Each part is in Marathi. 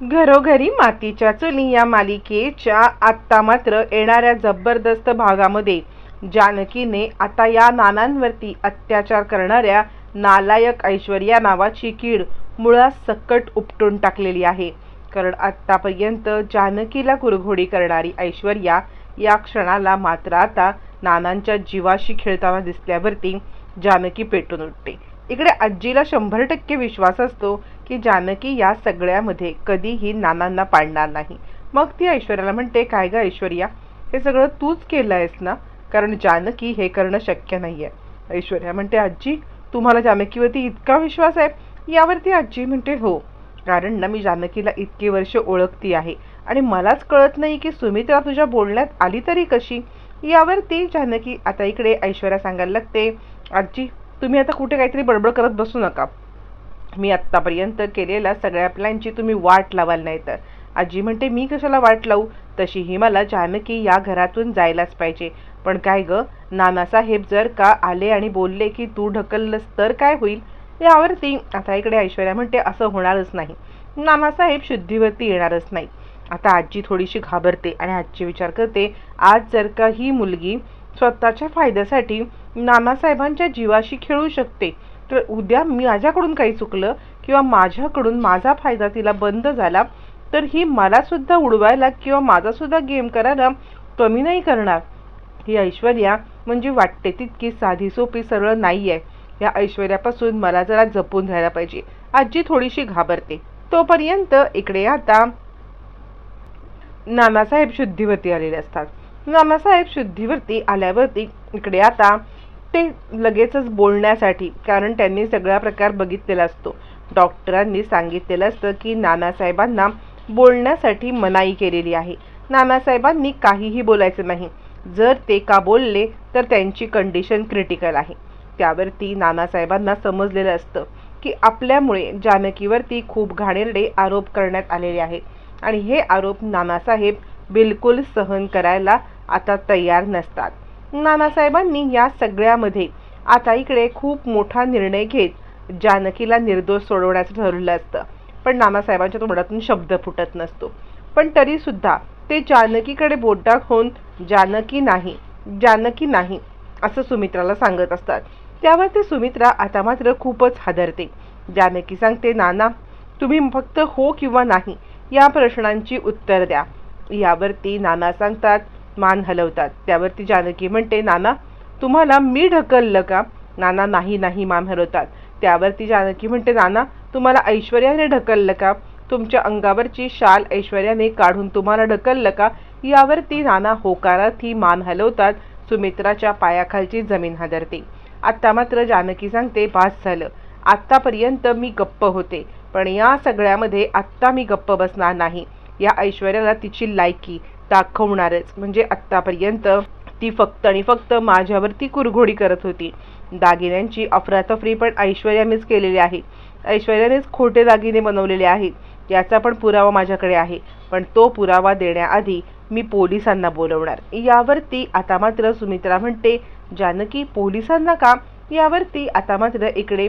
घरोघरी मातीच्या चुली या मालिकेच्या आत्ता मात्र येणाऱ्या जबरदस्त भागामध्ये. जानकीने आता या नानांवरती अत्याचार करणाऱ्या नालायक ऐश्वर्या नावाची कीड मुळात सकट उपटून टाकलेली आहे. कारण आत्तापर्यंत जानकीला कुरघोडी करणारी ऐश्वर्या या क्षणाला मात्र आता नानांच्या जीवाशी खेळताना दिसल्यावरती जानकी पेटून उठते. इकडे आजीला शंभर टक्के विश्वास असतो की जानकी या सगळ्यामध्ये कधीही नानांना पाडणार नाही. मग ती ऐश्वर्याला म्हणते काय ग ऐश्वर्या? हे सगळं तूच केलं आहेस ना? कारण जानकी हे करणं शक्य नाही आहे ऐश्वर्या म्हणते आजी तुम्हाला जानकीवरती इतका विश्वास आहे? यावरती आजी म्हणते हो. कारण ना मी जानकीला इतकी वर्ष ओळखती आहे आणि मलाच कळत नाही की सुमित्रा तुझ्या बोलण्यात आली तरी कशी. यावरती जानकी आता इकडे ऐश्वर्या सांगायला लागते आजी तुम्ही आता कुठे काहीतरी बडबड करत बसू नका. मी आत्तापर्यंत केलेल्या सगळ्या प्लॅनची तुम्ही वाट लावाल नाही तर. आजी म्हणते मी कशाला वाट लावू? तशीही मला जानकी या घरातून जायलाच पाहिजे. पण काय ग नानासाहेब जर का आले आणि बोलले की तू ढकललंस तर काय होईल? यावरती आता इकडे ऐश्वर्या म्हणते असं होणारच नाही. नानासाहेब शुद्धीवरती येणारच नाही आता आजी थोडीशी घाबरते आणि आजी विचार करते आज जर का ही मुलगी स्वतःच्या फायद्यासाठी नानासाहेबांच्या जीवाशी खेळू शकते तर उद्या माझ्याकडून काही चुकलं किंवा माझ्याकडून माझा फायदा तिला बंद झाला तर ही मला सुद्धा उडवायला किंवा माझासुद्धा गेम करायला कमी नाही करणार. ही ऐश्वर्या म्हणजे वाटते तितकी साधी सोपी सरळ नाही आहे या ऐश्वर्यापासून मला जरा जपून राहायला पाहिजे. आजी थोडीशी घाबरते. तोपर्यंत इकडे आता नानासाहेब शुद्धीवरती आलेले असतात. नानासाहेब शुद्धीवरती आल्यावरती इकडे आता ते लगेचच बोलण्यासाठी कारण त्यांनी सगळा प्रकार बघितलेला असतो. डॉक्टरांनी सांगितलेलं असतं की नानासाहेबांना बोलण्यासाठी मनाई केलेली आहे. नानासाहेबांनी काहीही बोलायचं नाही. जर ते का बोलले तर त्यांची कंडिशन क्रिटिकल आहे. त्यावरती नानासाहेबांना समजलेलं असतं की आपल्यामुळे जानकीवरती खूप घाणेरडे आरोप करण्यात आलेले आहेत. आणि हे आरोप नानासाहेब बिलकुल सहन करायला आता तयार नसतात. नानासाहेबांनी या सगळ्यामध्ये आता इकडे खूप मोठा निर्णय घेत जानकीला निर्दोष सोडवण्याचं ठरवलं असतं. पण नानासाहेबांच्या तोंडातून शब्द फुटत नसतो. पण तरीसुद्धा ते जानकीकडे बोट दाखवून जानकी नाही जानकी नाही असं सुमित्राला सांगत असतात. त्यावर ते सुमित्रा आता मात्र खूपच हादरते. जानकी सांगते नाना तुम्ही फक्त हो किंवा नाही या प्रश्नांची उत्तर द्या. यावरती नाना सांगतात मान हलवतात. त्यावरती जानकी म्हणते नाना तुम्हाला मी ढकललं का? नाना नाही नाही मान हलवतात. त्यावरती जानकी म्हणते नाना तुम्हाला ऐश्वर्याने ढकललं का? तुमच्या अंगावरची शाल ऐश्वर्याने काढून तुम्हाला ढकललं का? यावरती नाना होकारात ही मान हलवतात सुमित्राच्या पायाखालची जमीन हादरते. आत्ता मात्र जानकी सांगते पास झालं. आत्तापर्यंत मी गप्प होते पण या सगळ्यामध्ये आत्ता मी गप्प बसणार नाही. या ऐश्वर्याला तिची लायकी दाखवणारच. म्हणजे आत्तापर्यंत ती फक्त आणि फक्त माझ्यावरती कुरघोडी करत होती. दागिन्यांची अफरातफरी पण ऐश्वर्यानेच केलेली आहे. ऐश्वर्यानेच खोटे दागिने बनवलेले आहेत. याचा पण पुरावा माझ्याकडे आहे. पण तो पुरावा देण्याआधी मी पोलिसांना बोलवणार. यावरती आता मात्र सुमित्रा म्हणते जानकी पोलिसांना का? यावरती आता मात्र इकडे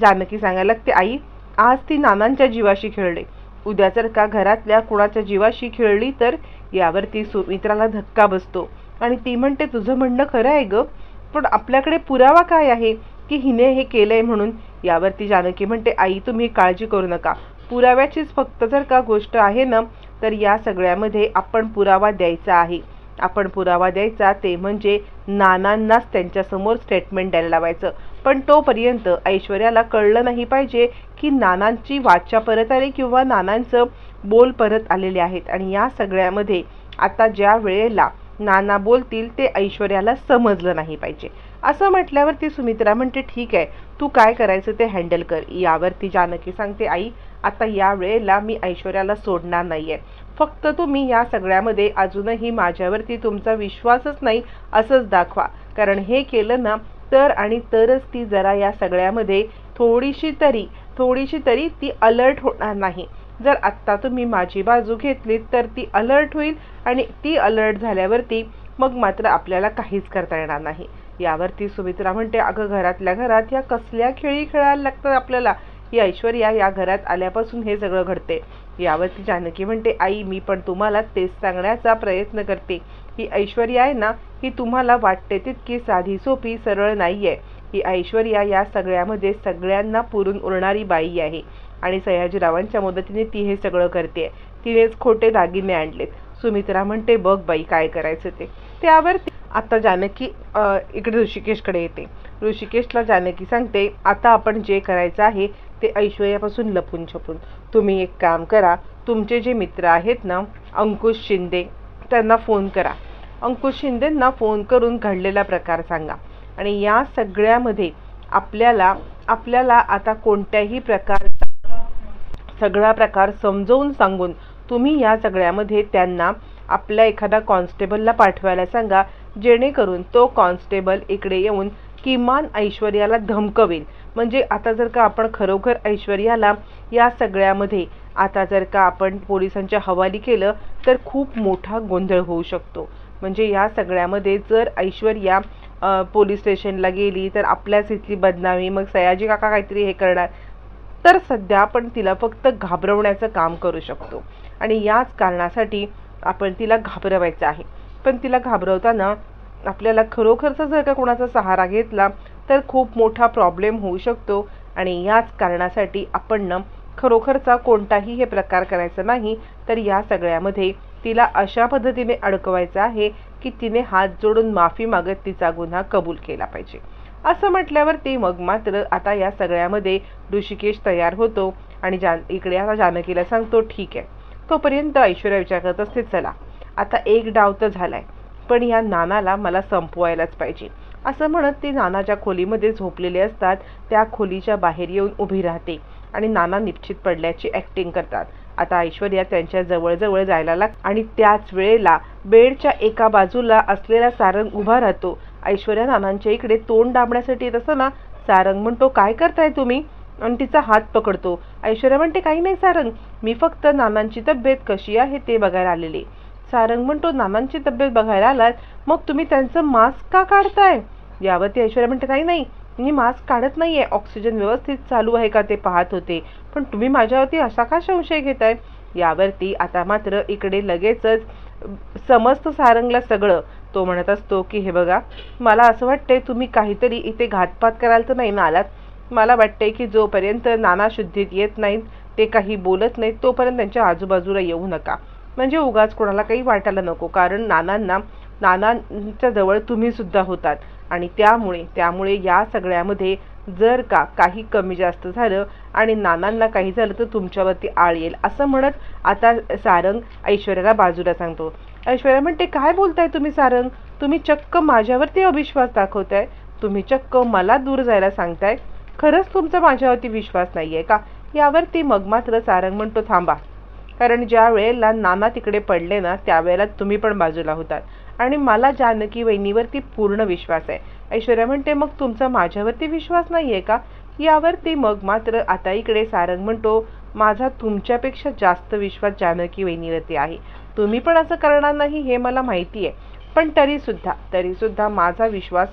जानकी सांगायला लागते आई आज ती नानांच्या जीवाशी खेळले. उद्या जर का घरातल्या कुणाच्या जीवाशी खेळली तर यावरती सुमित्राला धक्का बसतो. आणि ती म्हणते तुझं म्हणणं खरं आहे गं पण आपल्याकडे पुरावा काय आहे की हिने हे केलंय म्हणून? यावरती जानकी म्हणते आई तुम्ही काळजी करू नका. पुराव्याचीच फक्त जर का गोष्ट आहे ना तर या सगळ्यामध्ये आपण पुरावा द्यायचा आहे. आपण पुरावा द्यायचा ते म्हणजे नानांनाच त्यांच्यासमोर स्टेटमेंट द्यायला लावायचं. पण तोपर्यंत ऐश्वर्याला कळलं नाही पाहिजे की नानांची वाचा परत आली किंवा नानांचं बोल परत आलेले आहेत. आणि या सगळ्यामध्ये आता ज्या वेळेला नाना बोलतील ते ऐश्वर्याला समजलं नाही पाहिजे. असं म्हटल्यावरती सुमित्रा म्हणते ठीक आहे तू काय करायचं ते हँडल कर. यावरती जानकी सांगते आई आता या वेळेला मी ऐश्वर्याला सोडणार नाही आहे फक्त तुम्ही या सगळ्यामध्ये अजूनही माझ्यावरती तुमचा विश्वासच नाही असंच दाखवा. कारण हे केलं ना तर आणि तरच ती जरा या सगळ्यामध्ये थोडीशी तरी थोडीशी तरी ती अलर्ट होणार नाही. जर आत्ता तुम्ही माझी बाजू घेतलीत तर ती अलर्ट होईल आणि ती अलर्ट झाल्यावरती मग मात्र आपल्याला काहीच करता येणार नाही. यावरती सुमित्रा म्हणते अगं घरातल्या घरात या कसल्या खेळी खेळायला लागतात आपल्याला? ही ऐश्वर्या या घरात आल्यापासून हे सगळं घडते. यावरती जानकी म्हणते आई मी पण तुम्हाला तेच सांगण्याचा प्रयत्न करते. ही ऐश्वर्या आहे ना ही तुम्हाला वाटते तितकी साधी सोपी सरळ नाही आहे ही ऐश्वर्या या सगळ्यामध्ये सगळ्यांना पुरून उरणारी बाई आहे. आणि सयाजीरावांच्या मदतीने ती हे सगळं करते. तिनेच खोटे दागिने आणलेत. सुमित्रा म्हणते बघ बाई काय करायचं ते. त्यावर आता जानकी इकडे ऋषिकेशकडे येते. ऋषिकेशला जानकी सांगते आता आपण जे करायचं आहे ते ऐश्वर्यापासून लपून छपून. तुम्ही एक काम करा तुमचे जे मित्र आहेत ना अंकुश शिंदे त्यांना फोन करा. अंकुश शिंदेंना फोन करून घडलेला प्रकार सांगा. आणि या सगळ्यामध्ये आपल्याला आपल्याला आता कोणत्याही प्रकारचा सगळा प्रकार समजवून सांगून तुम्ही या सगळ्यामध्ये त्यांना आपल्या एखादा कॉन्स्टेबलला पाठवायला सांगा जेणेकरून तो कॉन्स्टेबल इकडे येऊन किमान ऐश्वर्याला धमकवेल. म्हणजे आता जर का आपण खरोखर ऐश्वर्याला या सगळ्यामध्ये आता जर का आपण पोलिसांच्या हवाली केलं तर खूप मोठा गोंधळ होऊ शकतो. म्हणजे या सगळ्यामध्ये जर ऐश्वर्या पोलीस स्टेशनला गेली तर आपल्याच इथली बदनामी मग सयाजी काका काहीतरी हे करणार. तर सध्या आपण तिला फक्त घाबरवण्याचं काम करू शकतो. आणि याच कारणासाठी आपण तिला घाबरवायचं आहे. पण तिला घाबरवताना आपल्याला खरोखरचा जर का कोणाचा सहारा घेतला तर खूप मोठा प्रॉब्लेम होऊ शकतो. आणि याच कारणासाठी आपण न खरोखरचा कोणताही हे प्रकार करायचा नाही तर या सगळ्यामध्ये तिला अशा पद्धतीने अडकवायचं आहे की तिने हात जोडून माफी मागत तिचा गुन्हा कबूल केला पाहिजे. असं म्हटल्यावरती मग मात्र आता या सगळ्यामध्ये ऋषिकेश तयार होतो आणि जान इकडे आता जानकीला सांगतो ठीक आहे. तोपर्यंत ऐश्वर्या विचार करत असते चला आता एक डाव तर झालाय पण या नानाला मला संपवायलाच पाहिजे. असं म्हणत ती नानाच्या खोलीमध्ये झोपलेले असतात त्या खोलीच्या बाहेर येऊन उभी राहते आणि नाना निश्चित पडल्याची ऍक्टिंग करतात. आता ऐश्वर्या त्यांच्या जवळजवळ जायला लाग आणि त्याच वेळेला बेडच्या एका बाजूला असलेला सारंग उभा राहतो ऐश्वर्या नानांच्या इकडे तोंड दाबण्यासाठी येत असताना सारंग म्हणतो काय करताय तुम्ही? आणि तिचा हात पकडतो. ऐश्वर्या म्हणते काही नाही सारंग मी फक्त नानांची तब्येत कशी आहे ते बघायला आलेले. सारंग म्हणतो नानांची तब्येत बघायला आलात मग तुम्ही त्यांचं मास्क का काढताय? यावरती ऐश्वर्या म्हणते काही नाही मी मास्क काढत नाही आहे ऑक्सिजन व्यवस्थित चालू आहे का ते पाहत होते पण तुम्ही माझ्यावरती असा का संशय घेताय? यावरती आता मात्र इकडे लगेचच समजतं सारंगला सगळं तो म्हणत असतो की हे बघा मला असं वाटतंय तुम्ही काहीतरी इथे घातपात कराल तर नाही ना आलात मला वाटतंय की जोपर्यंत नाना शुद्धीत येत नाहीत ते काही बोलत नाहीत तोपर्यंत त्यांच्या आजूबाजूला येऊ नका. म्हणजे उगाच कोणाला काही वाटायला नको कारण नानांना नानांच्या जवळ तुम्ही सुद्धा होतात. आणि त्यामुळे त्यामुळे या सगळ्यामध्ये जर का काही कमी जास्त झालं आणि नानांना काही झालं तर तुमच्यावरती आळ येईल. असं म्हणत आता सारंग ऐश्वर्याला बाजूला सांगतो. ऐश्वर्या म्हणते काय बोलताय तुम्ही सारंग? तुम्ही चक्क माझ्यावरती अविश्वास दाखवताय. तुम्ही चक्क मला दूर जायला सांगताय. खरंच तुमचा माझ्यावरती विश्वास नाही आहे का? यावरती मग मात्र सारंग म्हणतो थांबा. कारण ज्या वेळेला नाना तिकडे पडले ना त्यावेळेला तुम्ही पण बाजूला होतात. आणि मला जानकी वहिनीवरती पूर्ण विश्वास आहे. ऐश्वर्या म्हणते मग तुमचा माझ्यावरती विश्वास नाही आहे का? यावरती मग मात्र आता इकडे सारंग म्हणतो माझा तुमच्यापेक्षा जास्त विश्वास जानकी वहिनीवरती आहे. तुम्ही पण असं करणार नाही हे मला माहिती आहे. पण तरीसुद्धा तरीसुद्धा माझा विश्वास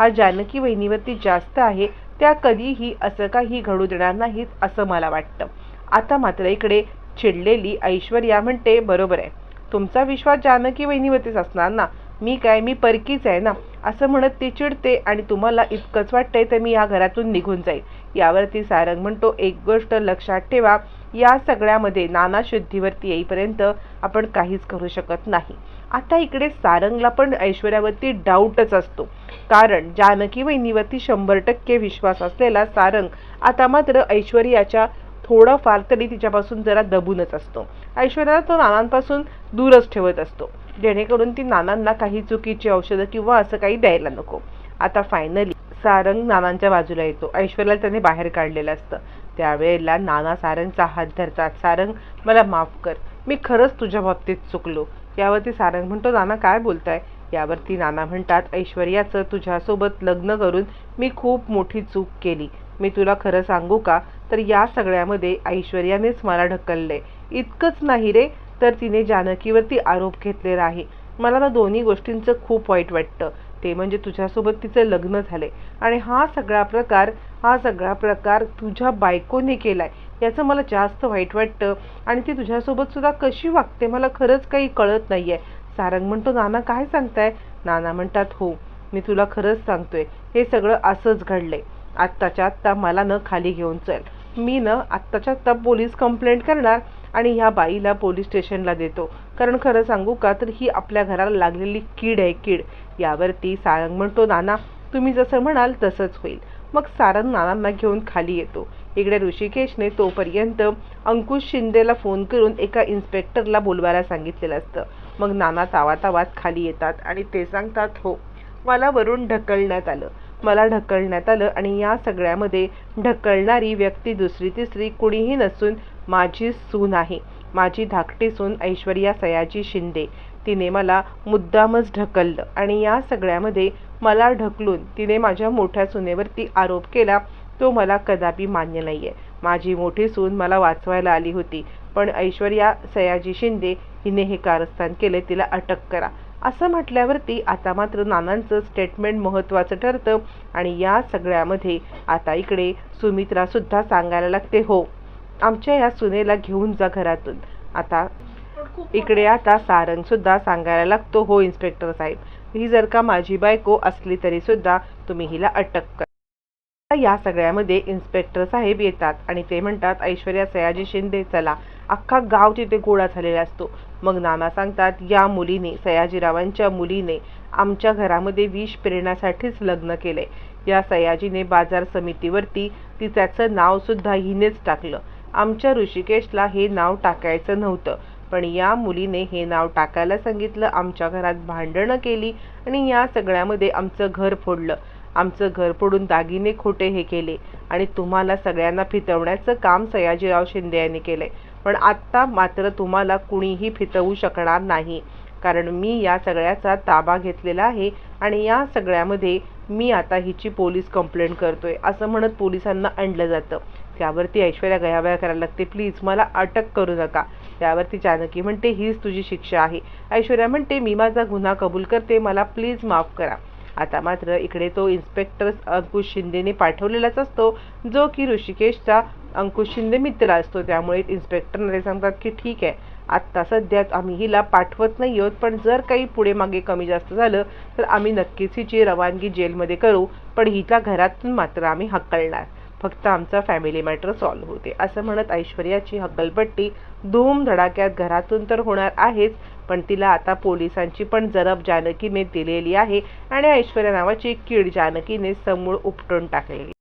हा जानकी वहिनीवरती जास्त आहे. त्या कधीही असं काही घडू देणार नाहीत असं मला वाटतं. आता मात्र इकडे चिडलेली ऐश्वर्या म्हणते बरोबर आहे. तुमचा विश्वास जानकी वहिनीवरतीच असणार ना? मी काय मी परकीच आहे ना? असं म्हणत ती चिडते आणि तुम्हाला इतकंच वाटतंय तर मी या घरातून निघून जाईल. यावरती सारंग म्हणतो एक गोष्ट लक्षात ठेवा. या सगळ्यामध्ये नाना शुद्धीवरती येईपर्यंत आपण काहीच करू शकत नाही. आता इकडे सारंगला पण ऐश्वर्यावरती डाऊटच असतो. कारण जानकी वहिनीवरती शंभर टक्के विश्वास असलेला सारंग आता मात्र ऐश्वर्याच्या थोडाफार तरी तिच्यापासून जरा दबूनच असतो. ऐश्वर्याला तो नानांपासून दूरच ठेवत असतो. जेणेकरून ती नानांना काही चुकीची औषधं किंवा असं काही द्यायला नको. आता फायनली सारंग नानांच्या बाजूला येतो. ऐश्वर्याला त्याने बाहेर काढलेलं असतं. त्यावेळेला नाना सारंगचा हात धरतात. सारंग मला माफ कर. मी खरंच तुझ्या बाबतीत चुकलो. यावरती सारंग म्हणतो नाना काय बोलताय? यावरती नाना म्हणतात ऐश्वर्याचं तुझ्यासोबत लग्न करून मी खूप मोठी चूक केली. मी तुला खरं सांगू का? तर या सगळ्यामध्ये ऐश्वर्यानेच मला ढकलले इतकंच नाही रे तर तिने जानकीवरती आरोप घेतलेला आहे. मला ना दोन्ही गोष्टींचं खूप वाईट वाटतं. ते म्हणजे तुझ्यासोबत तिचं लग्न झालंय. आणि हा सगळा प्रकार हा सगळा प्रकार तुझ्या बायकोने केलाय. याचं मला जास्त वाईट वाटतं. आणि ती तुझ्यासोबत सुद्धा कशी वागते मला खरंच काही कळत नाही आहे सारंग म्हणतो नाना काय सांगताय? नाना म्हणतात हो मी तुला खरंच सांगतोय. हे सगळं असंच घडलंय. आत्ताच्या आत्ता मला न खाली घेऊन चल. मी न आत्ताच्या आत्ता पोलीस कंप्लेंट करणार आणि ह्या बाईला पोलीस स्टेशनला देतो. कारण खरं सांगू का तर ही आपल्या घराला लागलेली कीड आहे कीड. यावरती सारंग म्हणतो नाना तुम्ही जसं म्हणाल तसंच होईल. मग सारंग नानांना घेऊन खाली येतो. इकडे ऋषिकेशने तोपर्यंत अंकुश शिंदेला फोन करून एका इन्स्पेक्टरला बोलवायला सांगितलेलं असतं. मग नाना तावातावात खाली येतात आणि ते सांगतात हो मला वरून ढकलण्यात आलं. मला ढकलण्यात आलं आणि या सगळ्यामध्ये ढकलणारी व्यक्ती दुसरी तिसरी कुणीही नसून माझी सून आहे. माझी धाकटी सून ऐश्वर्या सयाजी शिंदे. तिने मला मुद्दामच ढकललं आणि या सगळ्यामध्ये मला ढकलून तिने माझ्या मोठ्या सुनेवरती आरोप केला तो मला कदापि मान्य नाहीये. माझी मोठी सून मला वाचवायला आली होती पण ऐश्वर्या सयाजी शिंदे हिने हे कारस्थान केले तिला अटक करा. असं म्हटल्यावरती आता मात्र नानांचं स्टेटमेंट महत्त्वाचं ठरतं आणि या सगळ्यामध्ये आता इकडे सुमित्रा सुद्धा सांगायला लागते हो. आमच्या या सुनेला घेऊन जा घरातून. आता इकडे आता सारंग सुद्धा सांगायला लागतो हो इन्स्पेक्टर साहेब ही जर का माझी बायको असली तरी सुद्धा तुम्ही हिला अटक करा. या सगळ्यामध्ये इन्स्पेक्टर साहेब येतात आणि ते म्हणतात ऐश्वर्या सयाजी शिंदे चला अख्खा गाव तिथे गोळा झालेला असतो. मग नाना सांगतात या मुलीने सयाजीरावांच्या मुलीने आमच्या घरामध्ये विष पेरण्यासाठीच लग्न केलंय. या सयाजीने बाजार समितीवरती ती त्याचं नाव सुद्धा हिनेच टाकलं. आमच्या ऋषिकेशला हे नाव टाकायचं नव्हतं. पण या मुलीने हे नाव टाकायला सांगितलं आमच्या घरात भांडणं केली आणि या सगळ्यामध्ये आमचं घर फोडलं. आमचं घर फोडून दागिने खोटे हे केले आणि तुम्हाला सगळ्यांना फितवण्याचं काम सयाजीराव शिंदे यांनी केलंय. पण आत्ता मात्र तुम्हाला कुणीही फितवू शकणार नाही. कारण मी या सगळ्याचा ताबा घेतलेला आहे आणि या सगळ्यामध्ये मी आता हिची पोलीस कंप्लेंट करतोय असं म्हणत पोलिसांना आणलं जातं. त्यावरती ऐश्वर्या गयावया करायला लागते. प्लीज मला अटक करू नका. त्यावरती जानकी म्हणते हीच तुझी शिक्षा आहे. ऐश्वर्या म्हणते मी माझा गुन्हा कबूल करते. मला प्लीज माफ करा. आता मात्र इकडे तो इन्स्पेक्टर अंकुश शिंदेने पाठवलेलाच असतो जो की ऋषिकेशचा अंकुश शिंदे मित्र असतो. त्यामुळे इन्स्पेक्टरने सांगतात की ठीक आहे. आत्ता सध्याच आम्ही हिला पाठवत नाही आहोत पण जर काही पुढे मागे कमी जास्त झालं तर आम्ही नक्कीच हिची रवानगी जेलमध्ये करू. पण हिच्या घरातून मात्र आम्ही हकलणार. फक्त आमचा फॅमिली मॅटर सॉल्व्ह होते. असं म्हणत ऐश्वर्याची हकलपट्टी धूम धडाक्यात घरातून तर होणार आहेच पण तिला आता पोलिसांची पण जरब जानकीने दिलेली आहे आणि ऐश्वर्या नावाची कीड जानकीने समूळ उपटून टाकलेली